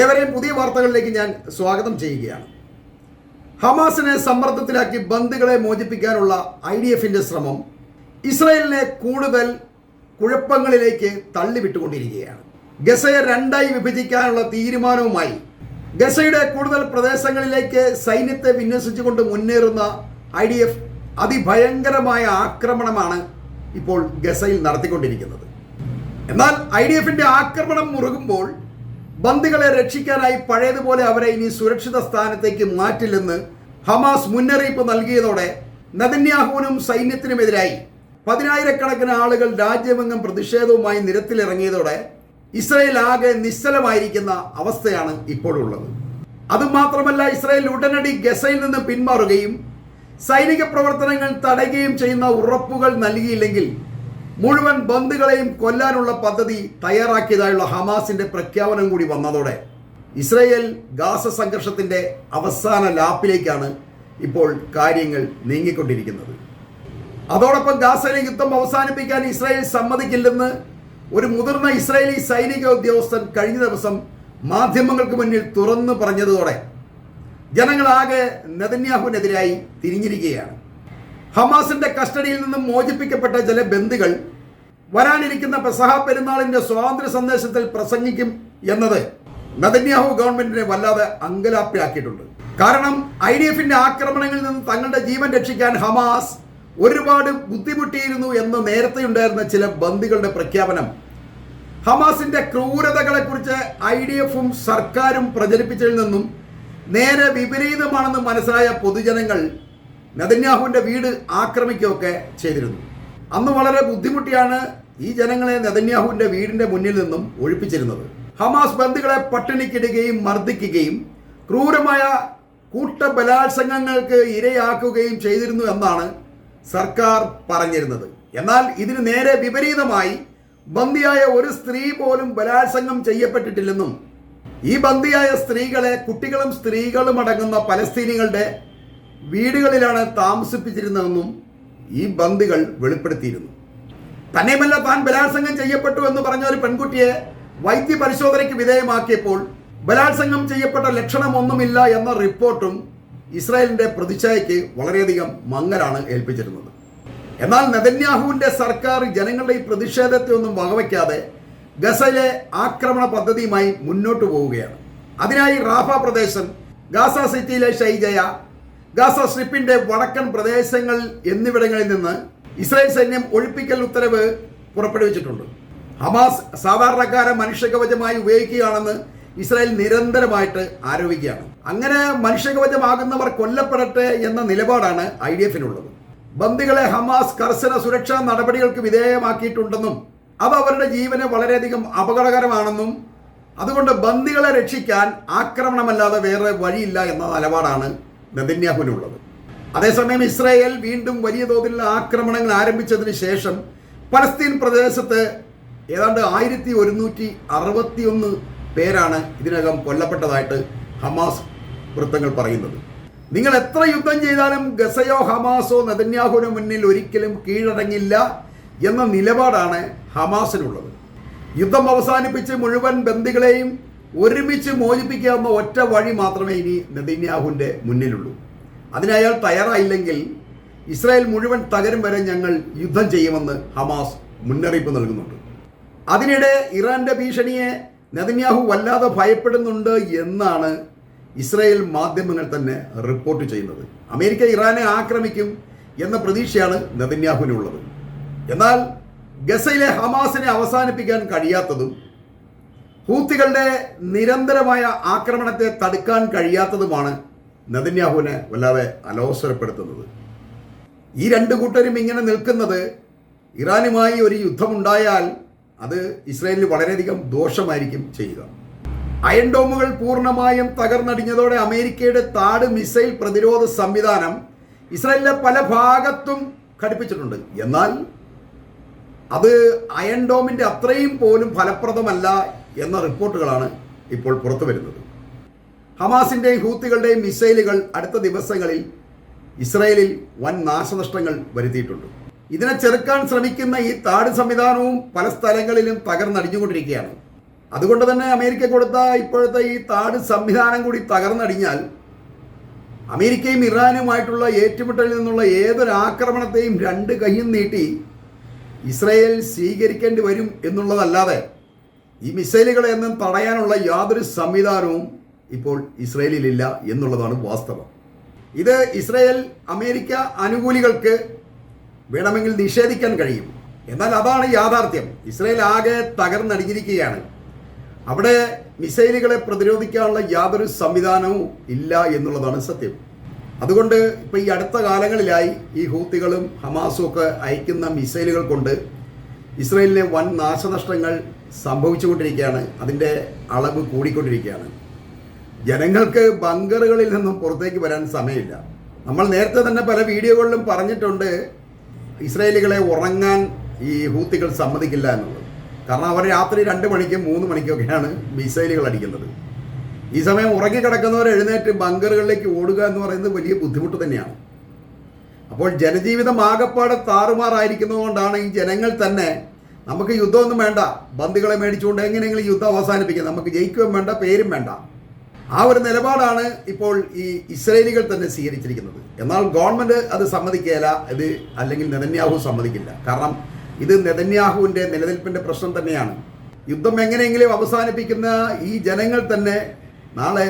ഏവരെയും പുതിയ വാർത്തകളിലേക്ക് ഞാൻ സ്വാഗതം ചെയ്യുകയാണ്. ഹമാസിനെ സമ്മർദ്ദത്തിലാക്കി ബന്ദികളെ മോചിപ്പിക്കാനുള്ള ഐ ഡി എഫിന്റെ ശ്രമം ഇസ്രയേലിനെ കൂടുതൽ കുഴപ്പങ്ങളിലേക്ക് തള്ളിവിട്ടുകൊണ്ടിരിക്കുകയാണ്. ഗസയെ രണ്ടായി വിഭജിക്കാനുള്ള തീരുമാനവുമായി ഗസയുടെ കൂടുതൽ പ്രദേശങ്ങളിലേക്ക് സൈന്യത്തെ വിന്യസിച്ചുകൊണ്ട് മുന്നേറുന്ന ഐ ഡി എഫ് അതിഭയങ്കരമായ ആക്രമണമാണ് ഇപ്പോൾ ഗസയിൽ നടത്തിക്കൊണ്ടിരിക്കുന്നത്. എന്നാൽ ഐ ഡി എഫിന്റെ ആക്രമണം മുറുകുമ്പോൾ ബന്ദികളെ രക്ഷിക്കാനായി പഴയതുപോലെ അവരെ ഇനി സുരക്ഷിത സ്ഥാനത്തേക്ക് മാറ്റില്ലെന്ന് ഹമാസ് മുന്നറിയിപ്പ് നൽകിയതോടെ നദന്യാഹുവിനും സൈന്യത്തിനുമെതിരായി പതിനായിരക്കണക്കിന് ആളുകൾ രാജ്യമെങ്ങും പ്രതിഷേധവുമായി നിരത്തിലിറങ്ങിയതോടെ ഇസ്രയേൽ ആകെ നിശ്ചലമായിരിക്കുന്ന അവസ്ഥയാണ് ഇപ്പോഴുള്ളത് അതുമാത്രമല്ല ഇസ്രയേൽ ഉടനടി ഗസയിൽ നിന്ന് പിന്മാറുകയും സൈനിക പ്രവർത്തനങ്ങൾ തടയുകയും ചെയ്യുന്ന ഉറപ്പുകൾ നൽകിയില്ലെങ്കിൽ മുഴുവൻ ബന്ധുക്കളെയും കൊല്ലാനുള്ള പദ്ധതി തയ്യാറാക്കിയതായുള്ള ഹമാസിന്റെ പ്രഖ്യാപനം കൂടി വന്നതോടെ ഇസ്രയേൽ ഗാസ സംഘർഷത്തിന്റെ അവസാന ലാപ്പിലേക്കാണ് ഇപ്പോൾ കാര്യങ്ങൾ നീങ്ങിക്കൊണ്ടിരിക്കുന്നത്. അതോടൊപ്പം ഗാസയിലെ യുദ്ധം അവസാനിപ്പിക്കാൻ ഇസ്രായേൽ സമ്മതിക്കില്ലെന്ന് ഒരു മുതിർന്ന ഇസ്രായേലി സൈനിക ഉദ്യോഗസ്ഥൻ കഴിഞ്ഞ ദിവസം മാധ്യമങ്ങൾക്ക് മുന്നിൽ തുറന്നു പറഞ്ഞതോടെ ജനങ്ങളാകെ നെതന്യാഹുവിനെതിരായി തിരിഞ്ഞിരിക്കുകയാണ്. ഹമാസിന്റെ കസ്റ്റഡിയിൽ നിന്നും മോചിപ്പിക്കപ്പെട്ട ചില ബന്ദികൾ വരാനിരിക്കുന്ന പെസഹ പെരുന്നാളിന്റെ സ്വാതന്ത്ര്യ സന്ദേശത്തിൽ പ്രസംഗിക്കും എന്നത് നദന്യാഹു ഗവൺമെന്റിനെ വല്ലാതെ അങ്കലാപ്പിലാക്കിയിട്ടുണ്ട്. കാരണം ഐ ഡി എഫിന്റെ ആക്രമണങ്ങളിൽ നിന്ന് തങ്ങളുടെ ജീവൻ രക്ഷിക്കാൻ ഹമാസ് ഒരുപാട് ബുദ്ധിമുട്ടിയിരുന്നു എന്ന് നേരത്തെ ഉണ്ടായിരുന്ന ചില ബന്ദികളുടെ പ്രഖ്യാപനം. ഹമാസിന്റെ ക്രൂരതകളെക്കുറിച്ച് ഐ ഡി എഫും സർക്കാരും പ്രചരിപ്പിച്ചതിൽ നിന്നും നേരെ വിപരീതമാണെന്ന് മനസ്സിലായ പൊതുജനങ്ങൾ നെതന്യാഹുവിന്റെ വീട് ആക്രമിക്കുകയൊക്കെ ചെയ്തിരുന്നു. അന്ന് വളരെ ബുദ്ധിമുട്ടിയാണ് ഈ ജനങ്ങളെ നെതന്യാഹുവിന്റെ വീടിന്റെ മുന്നിൽ നിന്നും ഒഴിപ്പിച്ചിരുന്നത്. ഹമാസ് ബന്ധുക്കളെ പട്ടിണിക്കിടുകയും മർദ്ദിക്കുകയും ക്രൂരമായ കൂട്ട ബലാത്സംഗങ്ങൾക്ക് ഇരയാക്കുകയും ചെയ്തിരുന്നു എന്നാണ് സർക്കാർ പറഞ്ഞിരുന്നത്. എന്നാൽ ഇതിന് നേരെ വിപരീതമായി ബന്ദിയായ ഒരു സ്ത്രീ പോലും ബലാത്സംഗം ചെയ്യപ്പെട്ടിട്ടില്ലെന്നും ഈ ബന്ദിയായ സ്ത്രീകളെ കുട്ടികളും സ്ത്രീകളും അടങ്ങുന്ന പലസ്തീനികളുടെ വീടുകളിലാണ് താമസിപ്പിച്ചിരുന്നതെന്നും ഈ ബന്ദികൾ വെളിപ്പെടുത്തിയിരുന്നു. തന്നെയുമല്ല താൻ ബലാത്സംഗം ചെയ്യപ്പെട്ടു എന്ന് പറഞ്ഞ ഒരു പെൺകുട്ടിയെ വൈദ്യ പരിശോധനയ്ക്ക് വിധേയമാക്കിയപ്പോൾ ബലാത്സംഗം ചെയ്യപ്പെട്ട ലക്ഷണമൊന്നുമില്ല എന്ന റിപ്പോർട്ടും ഇസ്രായേലിന്റെ പ്രതിച്ഛായയ്ക്ക് വളരെയധികം മങ്ങലാണ് ഏൽപ്പിച്ചിരുന്നത്. എന്നാൽ നെതന്യാഹുവിന്റെ സർക്കാർ ജനങ്ങളുടെ ഈ പ്രതിഷേധത്തെ ഒന്നും വകവയ്ക്കാതെ ഗസയിലെ ആക്രമണ പദ്ധതിയുമായി മുന്നോട്ട് പോവുകയാണ്. അതിനായി റാഫ പ്രദേശം ഗാസ സിറ്റിയിലെ ഷൈജയ ഗാസ സ്ട്രിപ്പിന്റെ വടക്കൻ പ്രദേശങ്ങൾ എന്നിവിടങ്ങളിൽ നിന്ന് ഇസ്രായേൽ സൈന്യം ഒഴിപ്പിക്കൽ ഉത്തരവ് പുറപ്പെടുവിച്ചിട്ടുണ്ട്. ഹമാസ് സാധാരണക്കാരെ മനുഷ്യകവചമായി ഉപയോഗിക്കുകയാണെന്ന് ഇസ്രായേൽ നിരന്തരമായിട്ട് ആരോപിക്കുകയാണ്. അങ്ങനെ മനുഷ്യകവചമാകുന്നവർ കൊല്ലപ്പെടട്ടെ എന്ന നിലപാടാണ് ഐ ഡി എഫിനുള്ളത്. ബന്ദികളെ ഹമാസ് കർശന സുരക്ഷാ നടപടികൾക്ക് വിധേയമാക്കിയിട്ടുണ്ടെന്നും അത് അവരുടെ ജീവന് വളരെയധികം അപകടകരമാണെന്നും അതുകൊണ്ട് ബന്ദികളെ രക്ഷിക്കാൻ ആക്രമണമല്ലാതെ വേറെ വഴിയില്ല എന്ന നിലപാടാണ് നെതന്യാഹുവിനുള്ളത്. അതേസമയം ഇസ്രായേൽ വീണ്ടും വലിയ തോതിലുള്ള ആക്രമണങ്ങൾ ആരംഭിച്ചതിന് ശേഷം പലസ്തീൻ പ്രദേശത്ത് ഏതാണ്ട് ആയിരത്തി ഒരുന്നൂറ്റി അറുപത്തിയൊന്ന് പേരാണ് ഇതിനകം കൊല്ലപ്പെട്ടതായിട്ട് ഹമാസ് വൃത്തങ്ങൾ പറയുന്നത്. നിങ്ങൾ എത്ര യുദ്ധം ചെയ്താലും ഗസയോ ഹമാസോ നെതന്യാഹുവിന് മുന്നിൽ ഒരിക്കലും കീഴടങ്ങില്ല എന്ന നിലപാടാണ് ഹമാസിനുള്ളത്. യുദ്ധം അവസാനിപ്പിച്ച് മുഴുവൻ ബന്ദികളെയും ഒരുമിച്ച് മോചിപ്പിക്കാവുന്ന ഒറ്റ വഴി മാത്രമേ ഇനി നെതിന്യാഹുവിന്റെ മുന്നിലുള്ളൂ. അതിനയാൾ തയ്യാറായില്ലെങ്കിൽ ഇസ്രായേൽ മുഴുവൻ തകരും വരെ ഞങ്ങൾ യുദ്ധം ചെയ്യുമെന്ന് ഹമാസ് മുന്നറിയിപ്പ് നൽകുന്നുണ്ട്. അതിനിടെ ഇറാന്റെ ഭീഷണിയെ നെതന്യാഹു വല്ലാതെ ഭയപ്പെടുന്നുണ്ട് എന്നാണ് ഇസ്രായേൽ മാധ്യമങ്ങൾ തന്നെ റിപ്പോർട്ട് ചെയ്യുന്നത്. അമേരിക്ക ഇറാനെ ആക്രമിക്കും എന്ന പ്രതീക്ഷയാണ് നെതന്യാഹുവിനുള്ളത്. എന്നാൽ ഗസയിലെ ഹമാസിനെ അവസാനിപ്പിക്കാൻ കഴിയാത്തതും ഹൂത്തികളുടെ നിരന്തരമായ ആക്രമണത്തെ തടുക്കാൻ കഴിയാത്തതുമാണ് നദിന്യാഹുവിനെ വല്ലാതെ അലോസരപ്പെടുത്തുന്നത്. ഈ രണ്ട് കൂട്ടരും ഇങ്ങനെ നിൽക്കുന്നത് ഇറാനുമായി ഒരു യുദ്ധമുണ്ടായാൽ അത് ഇസ്രായേലിന് വളരെയധികം ദോഷമായിരിക്കും ചെയ്യുക. അയൺ ഡോമുകൾ പൂർണമായും തകർന്നടിഞ്ഞതോടെ അമേരിക്കയുടെ താട് മിസൈൽ പ്രതിരോധ സംവിധാനം ഇസ്രായേലിലെ പല ഭാഗത്തും ഘടിപ്പിച്ചിട്ടുണ്ട്. എന്നാൽ അത് അയൺ ഡോമിന്റെ അത്രയും പോലും ഫലപ്രദമല്ല എന്ന റിപ്പോർട്ടുകളാണ് ഇപ്പോൾ പുറത്തു വരുന്നത്. ഹമാസിന്റെയും ഹൂത്തികളുടെയും മിസൈലുകൾ അടുത്ത ദിവസങ്ങളിൽ ഇസ്രയേലിൽ വൻ നാശനഷ്ടങ്ങൾ വരുത്തിയിട്ടുണ്ട്. ഇതിനെ ചെറുക്കാൻ ശ്രമിക്കുന്ന ഈ താട് സംവിധാനവും പല സ്ഥലങ്ങളിലും തകർന്നടിഞ്ഞുകൊണ്ടിരിക്കുകയാണ്. അതുകൊണ്ട് തന്നെ അമേരിക്ക കൊടുത്ത ഇപ്പോഴത്തെ ഈ താട് സംവിധാനം കൂടി തകർന്നടിഞ്ഞാൽ അമേരിക്കയും ഇറാനുമായിട്ടുള്ള ഏറ്റുമുട്ടലിൽ നിന്നുള്ള ഏതൊരു ആക്രമണത്തെയും രണ്ട് കൈയും നീട്ടി ഇസ്രയേൽ സ്വീകരിക്കേണ്ടി വരും എന്നുള്ളതല്ലാതെ ഈ മിസൈലുകളെ എന്നും തടയാനുള്ള യാതൊരു സംവിധാനവും ഇപ്പോൾ ഇസ്രയേലിലില്ല എന്നുള്ളതാണ് വാസ്തവം. ഇത് ഇസ്രയേൽ അമേരിക്ക അനുകൂലികൾക്ക് വേണമെങ്കിൽ നിഷേധിക്കാൻ കഴിയും. എന്നാൽ അതാണ് യാഥാർത്ഥ്യം. ഇസ്രയേൽ ആകെ തകർന്നടിഞ്ഞിരിക്കുകയാണ്. അവിടെ മിസൈലുകളെ പ്രതിരോധിക്കാനുള്ള യാതൊരു സംവിധാനവും ഇല്ല എന്നുള്ളതാണ് സത്യം. അതുകൊണ്ട് ഇപ്പോൾ ഈ അടുത്ത കാലങ്ങളിലായി ഈ ഹൂത്തികളും ഹമാസും ഒക്കെ അയക്കുന്ന മിസൈലുകൾ കൊണ്ട് ഇസ്രയേലിലെ വൻ നാശനഷ്ടങ്ങൾ സംഭവിച്ചുകൊണ്ടിരിക്കുകയാണ്. അതിന്റെ അളവ് കൂടിക്കൊണ്ടിരിക്കുകയാണ്. ജനങ്ങൾക്ക് ബങ്കറുകളിൽ നിന്നും പുറത്തേക്ക് വരാൻ സമയമില്ല. നമ്മൾ നേരത്തെ തന്നെ പല വീഡിയോകളിലും പറഞ്ഞിട്ടുണ്ട് ഇസ്രായേലികളെ ഉറങ്ങാൻ ഈ ഹൂത്തികൾ സമ്മതിക്കില്ല എന്നുള്ളത്. കാരണം അവർ രാത്രി രണ്ട് മണിക്കും മൂന്ന് മണിക്കൊക്കെയാണ് മിസൈലുകൾ അടിക്കുന്നത്. ഈ സമയം ഉറങ്ങിക്കിടക്കുന്നവർ എഴുന്നേറ്റ് ബങ്കറുകളിലേക്ക് ഓടുക എന്ന് പറയുന്നത് വലിയ ബുദ്ധിമുട്ട് തന്നെയാണ്. അപ്പോൾ ജനജീവിതം ആകപ്പാടെ താറുമാറായിരിക്കുന്നതുകൊണ്ടാണ് ഈ ജനങ്ങൾ തന്നെ നമുക്ക് യുദ്ധമൊന്നും വേണ്ട. ബന്ദികളെ മേടിച്ചുകൊണ്ട് എങ്ങനെയെങ്കിലും യുദ്ധം അവസാനിപ്പിക്കാം. നമുക്ക് ജയിക്കുകയും വേണ്ട പേരും വേണ്ട. ആ ഒരു നിലപാടാണ് ഇപ്പോൾ ഈ ഇസ്രയേലികൾ തന്നെ സ്വീകരിച്ചിരിക്കുന്നത്. എന്നാൽ ഗവൺമെന്റ് അത് സമ്മതിക്കുകയില്ല. ഇത് അല്ലെങ്കിൽ നെതന്യാഹു സമ്മതിക്കില്ല. കാരണം ഇത് നെതന്യാഹുവിന്റെ നിലനിൽപ്പിന്റെ പ്രശ്നം തന്നെയാണ്. യുദ്ധം എങ്ങനെയെങ്കിലും അവസാനിപ്പിക്കുന്ന ഈ ജനങ്ങൾ തന്നെ നാളെ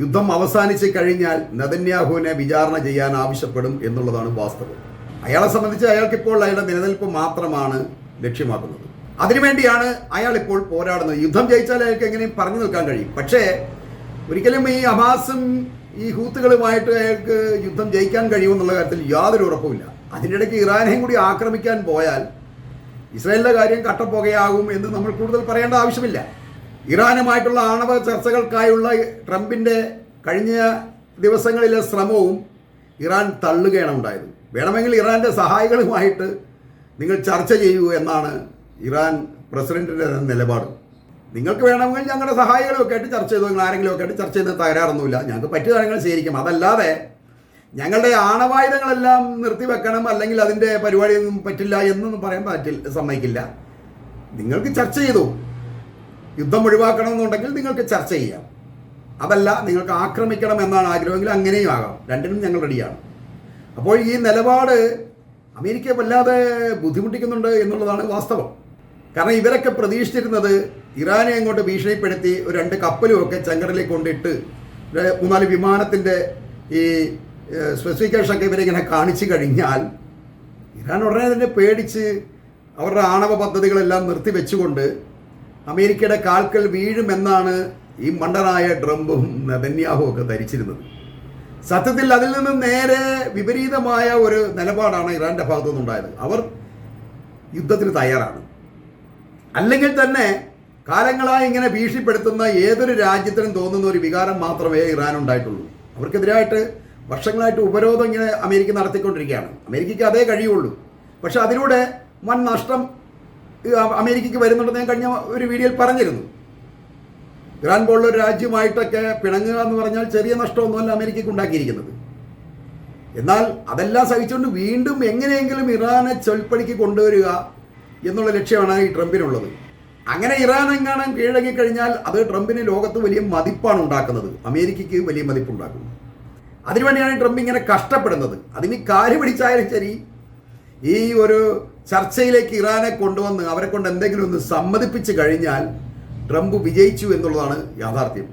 യുദ്ധം അവസാനിച്ച് കഴിഞ്ഞാൽ നെതന്യാഹുവിനെ വിചാരണ ചെയ്യാൻ ആവശ്യപ്പെടും എന്നുള്ളതാണ് വാസ്തവം. അയാളെ സംബന്ധിച്ച് അയാൾക്കിപ്പോൾ അയാളുടെ നിലനിൽപ്പ് മാത്രമാണ് ലക്ഷ്യമാക്കുന്നത്. അതിനുവേണ്ടിയാണ് അയാൾ ഇപ്പോൾ പോരാടുന്നത്. യുദ്ധം ജയിച്ചാൽ അയാൾക്ക് എങ്ങനെയും പറഞ്ഞു നിൽക്കാൻ കഴിയും. പക്ഷേ ഒരിക്കലും ഈ ഹമാസും ഈ ഹൂത്തുകളുമായിട്ട് അയാൾക്ക് യുദ്ധം ജയിക്കാൻ കഴിയുമെന്നുള്ള കാര്യത്തിൽ യാതൊരു ഉറപ്പുമില്ല. അതിനിടയ്ക്ക് ഇറാനെയും കൂടി ആക്രമിക്കാൻ പോയാൽ ഇസ്രായേലിന്റെ കാര്യം കട്ടപ്പുകയാകും എന്ന് നമ്മൾ കൂടുതൽ പറയേണ്ട ആവശ്യമില്ല. ഇറാനുമായിട്ടുള്ള ആണവ ചർച്ചകൾക്കായുള്ള ട്രംപിന്റെ കഴിഞ്ഞ ദിവസങ്ങളിലെ ശ്രമവും ഇറാൻ തള്ളുകയാണ് ഉണ്ടായത്. വേണമെങ്കിൽ ഇറാന്റെ സഹായികളുമായിട്ട് നിങ്ങൾ ചർച്ച ചെയ്യൂ എന്നാണ് ഇറാൻ പ്രസിഡന്റിന്റെ നിലപാട്. നിങ്ങൾക്ക് വേണമെങ്കിൽ ഞങ്ങളുടെ സഹായികളും ഒക്കെ ആയിട്ട് ചർച്ച ചെയ്തു നിങ്ങൾ ആരെങ്കിലും ഒക്കെ ആയിട്ട് ചർച്ച ചെയ്ത് തകരാറൊന്നുമില്ല. ഞങ്ങൾക്ക് പറ്റിയ കാര്യങ്ങൾ സ്വീകരിക്കും അതല്ലാതെ ഞങ്ങളുടെ ആണവായുധങ്ങളെല്ലാം നിർത്തിവെക്കണം അല്ലെങ്കിൽ അതിന്റെ പരിപാടിയൊന്നും പറ്റില്ല എന്നൊന്നും പറയാൻ പറ്റില്ല സമ്മതിക്കില്ല. നിങ്ങൾക്ക് ചർച്ച ചെയ്തു. യുദ്ധം ഒഴിവാക്കണമെന്നുണ്ടെങ്കിൽ നിങ്ങൾക്ക് ചർച്ച ചെയ്യാം. അതല്ല നിങ്ങൾക്ക് ആക്രമിക്കണം എന്നാണ് ആഗ്രഹമെങ്കിൽ അങ്ങനെയും ആകാം. രണ്ടിനും ഞങ്ങൾ റെഡിയാണ് അപ്പോൾ ഈ നിലപാട് അമേരിക്കയെ വല്ലാതെ ബുദ്ധിമുട്ടിക്കുന്നുണ്ട് എന്നുള്ളതാണ് വാസ്തവം. കാരണം ഇവരൊക്കെ പ്രതീക്ഷിച്ചിരുന്നത് ഇറാനെ അങ്ങോട്ട് ഭീഷണിപ്പെടുത്തി ഒരു രണ്ട് കപ്പലും ഒക്കെ ചെങ്കടലിൽ കൊണ്ടിട്ട് മൂന്നാൽ വിമാനത്തിന്റെ ഈ സ്പെസിഫിക്കേഷൻ ഒക്കെ ഇവരിങ്ങനെ കാണിച്ചു കഴിഞ്ഞാൽ ഇറാൻ ഉടനെ തന്നെ പേടിച്ച് അവരുടെ ആണവ പദ്ധതികളെല്ലാം നിർത്തിവെച്ചുകൊണ്ട് അമേരിക്കയുടെ കാൽക്കൽ വീഴുമെന്നാണ് ഈ മണ്ടനായ ട്രംപും നെതന്യാഹും ഒക്കെ ധരിച്ചിരുന്നത്. സത്യത്തിൽ അതിൽ നിന്ന് നേരെ വിപരീതമായ ഒരു നിലപാടാണ് ഇറാന്റെ ഭാഗത്തു നിന്നുണ്ടായത്. അവർ യുദ്ധത്തിന് തയ്യാറാണ്. അല്ലെങ്കിൽ തന്നെ കാലങ്ങളായി ഇങ്ങനെ ഭീഷണിപ്പെടുത്തുന്ന ഏതൊരു രാജ്യത്തിനും തോന്നുന്ന ഒരു വികാരം മാത്രമേ ഇറാൻ ഉണ്ടായിട്ടുള്ളൂ. അവർക്കെതിരായിട്ട് വർഷങ്ങളായിട്ട് ഉപരോധം ഇങ്ങനെ അമേരിക്ക നടത്തിക്കൊണ്ടിരിക്കുകയാണ്. അമേരിക്കയ്ക്ക് അതേ കഴിയുള്ളൂ. പക്ഷെ അതിലൂടെ വൻ നഷ്ടം അമേരിക്കയ്ക്ക് വരുന്നുണ്ടെന്ന് ഞാൻ കഴിഞ്ഞ ഒരു വീഡിയോയിൽ പറഞ്ഞിരുന്നു. ഇറാൻ പോലുള്ള ഒരു രാജ്യമായിട്ടൊക്കെ പിണങ്ങുക എന്ന് പറഞ്ഞാൽ ചെറിയ നഷ്ടമൊന്നുമല്ല അമേരിക്കയ്ക്ക് ഉണ്ടാക്കിയിരിക്കുന്നത്. എന്നാൽ അതെല്ലാം സഹിച്ചുകൊണ്ട് വീണ്ടും എങ്ങനെയെങ്കിലും ഇറാനെ ചൊൽപ്പടിക്ക് കൊണ്ടുവരിക എന്നുള്ള ലക്ഷ്യമാണ് ഈ ട്രംപിനുള്ളത്. അങ്ങനെ ഇറാൻ എങ്ങാനും കീഴടങ്ങി കഴിഞ്ഞാൽ അത് ട്രംപിന് ലോകത്ത് വലിയ മതിപ്പാണ് ഉണ്ടാക്കുന്നത്. അമേരിക്കയ്ക്ക് വലിയ മതിപ്പുണ്ടാക്കുന്നത് അതിനുവേണ്ടിയാണ് ട്രംപ് ഇങ്ങനെ കഷ്ടപ്പെടുന്നത്. അതിന് കാൽ പിടിച്ചായാലും ശരി ഈ ഒരു ചർച്ചയിലേക്ക് ഇറാനെ കൊണ്ടുവന്ന് അവരെ കൊണ്ട് എന്തെങ്കിലും ഒന്ന് സമ്മതിപ്പിച്ച് കഴിഞ്ഞാൽ ട്രംപ് വിജയിച്ചു എന്നുള്ളതാണ് യാഥാർത്ഥ്യം.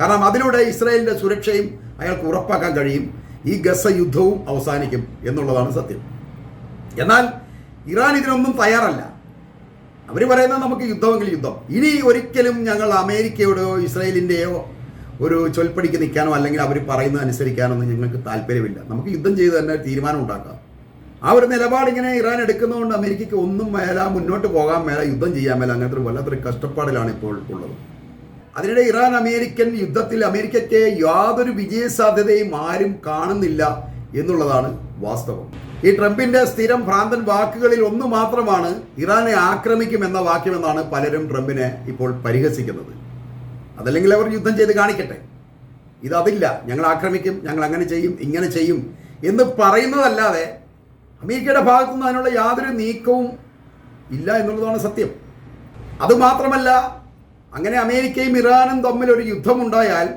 കാരണം അതിലൂടെ ഇസ്രായേലിന്റെ സുരക്ഷയും അയാൾക്ക് ഉറപ്പാക്കാൻ കഴിയും. ഈ ഗസ യുദ്ധവും അവസാനിക്കും എന്നുള്ളതാണ് സത്യം. എന്നാൽ ഇറാൻ ഇതിനൊന്നും തയ്യാറല്ല. അവർ പറയുന്നത് നമുക്ക് യുദ്ധമെങ്കിൽ യുദ്ധം. ഇനി ഒരിക്കലും ഞങ്ങൾ അമേരിക്കയുടെയോ ഇസ്രായേലിന്റെയോ ഒരു ചൊൽപ്പടിക്ക് നിൽക്കാനോ അല്ലെങ്കിൽ അവർ പറയുന്നത് അനുസരിക്കാനൊന്നും ഞങ്ങൾക്ക് താല്പര്യമില്ല. നമുക്ക് യുദ്ധം ചെയ്ത് തന്നെ തീരുമാനം ഉണ്ടാക്കാം. ആ ഒരു നിലപാട് ഇങ്ങനെ ഇറാൻ എടുക്കുന്നതുകൊണ്ട് അമേരിക്കയ്ക്ക് ഒന്നും മേല മുന്നോട്ട് പോകാൻ മേല യുദ്ധം ചെയ്യാൻ മേല അങ്ങനത്തെ ഒരു വല്ലാത്തൊരു കഷ്ടപ്പാടിലാണ് ഇപ്പോൾ ഉള്ളത്. അതിനിടെ ഇറാൻ അമേരിക്കൻ യുദ്ധത്തിൽ അമേരിക്കയ്ക്ക് യാതൊരു വിജയ സാധ്യതയും ആരും കാണുന്നില്ല എന്നുള്ളതാണ് വാസ്തവം. ഈ ട്രംപിന്റെ സ്ഥിരം ഭ്രാന്തൻ വാക്കുകളിൽ ഒന്ന് മാത്രമാണ് ഇറാനെ ആക്രമിക്കും എന്ന വാക്യമെന്നാണ് പലരും ട്രംപിനെ ഇപ്പോൾ പരിഹസിക്കുന്നത്. അതല്ലെങ്കിൽ അവർ യുദ്ധം ചെയ്ത് കാണിക്കട്ടെ. ഇതതില്ല ഞങ്ങൾ ആക്രമിക്കും ഞങ്ങൾ അങ്ങനെ ചെയ്യും ഇങ്ങനെ ചെയ്യും എന്ന് പറയുന്നതല്ലാതെ അമേരിക്കയുടെ ഭാഗത്തു നിന്ന് അതിനുള്ള യാതൊരു നീക്കവും ഇല്ല എന്നുള്ളതാണ് സത്യം. അതുമാത്രമല്ല അങ്ങനെ അമേരിക്കയും ഇറാനും തമ്മിൽ ഒരു യുദ്ധമുണ്ടായാൽ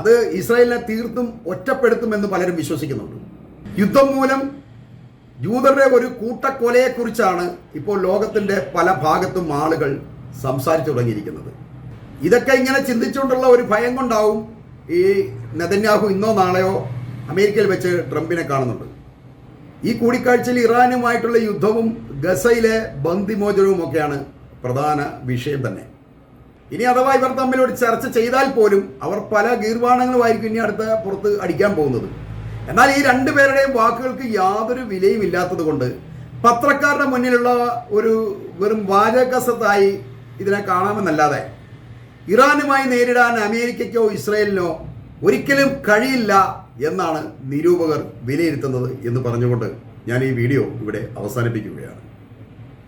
അത് ഇസ്രായേലിനെ തീർത്തും ഒറ്റപ്പെടുത്തുമെന്ന് പലരും വിശ്വസിക്കുന്നുണ്ട്. യുദ്ധം മൂലം ജൂതരുടെ ഒരു കൂട്ടക്കൊലയെക്കുറിച്ചാണ് ഇപ്പോൾ ലോകത്തിന്റെ പല ഭാഗത്തും ആളുകൾ സംസാരിച്ചു തുടങ്ങിയിരിക്കുന്നത്. ഇതൊക്കെ ഇങ്ങനെ ചിന്തിച്ചുകൊണ്ടുള്ള ഒരു ഭയം കൊണ്ടാവും ഈ നെതന്യാഹു ഇന്നോ നാളെയോ അമേരിക്കയിൽ വെച്ച് ട്രംപിനെ കാണുന്നുണ്ട്. ഈ കൂടിക്കാഴ്ചയിൽ ഇറാനുമായിട്ടുള്ള യുദ്ധവും ഗസയിലെ ബന്ദിമോചനവും ഒക്കെയാണ് പ്രധാന വിഷയം തന്നെ. ഇനി അഥവാ ഇവർ തമ്മിൽ ഒരു ചർച്ച ചെയ്താൽ പോലും അവർ പല ഗീർവാണങ്ങളുമായിരിക്കും ഇനി അടുത്ത പുറത്ത് അടിക്കാൻ പോകുന്നത്. എന്നാൽ ഈ രണ്ടു പേരുടെയും വാക്കുകൾക്ക് യാതൊരു വിലയും ഇല്ലാത്തത് കൊണ്ട് പത്രക്കാരുടെ മുന്നിലുള്ള ഒരു വെറും വാചകസത്തായി ഇതിനെ കാണാമെന്നല്ലാതെ ഇറാനുമായി നേരിടാൻ അമേരിക്കയ്ക്കോ ഇസ്രയേലിനോ ഒരിക്കലും കഴിയില്ല എന്നാണ് നിരൂപകർ വിലയിരുത്തുന്നത് എന്ന് പറഞ്ഞുകൊണ്ട് ഞാൻ ഈ വീഡിയോ ഇവിടെ അവസാനിപ്പിക്കുകയാണ്.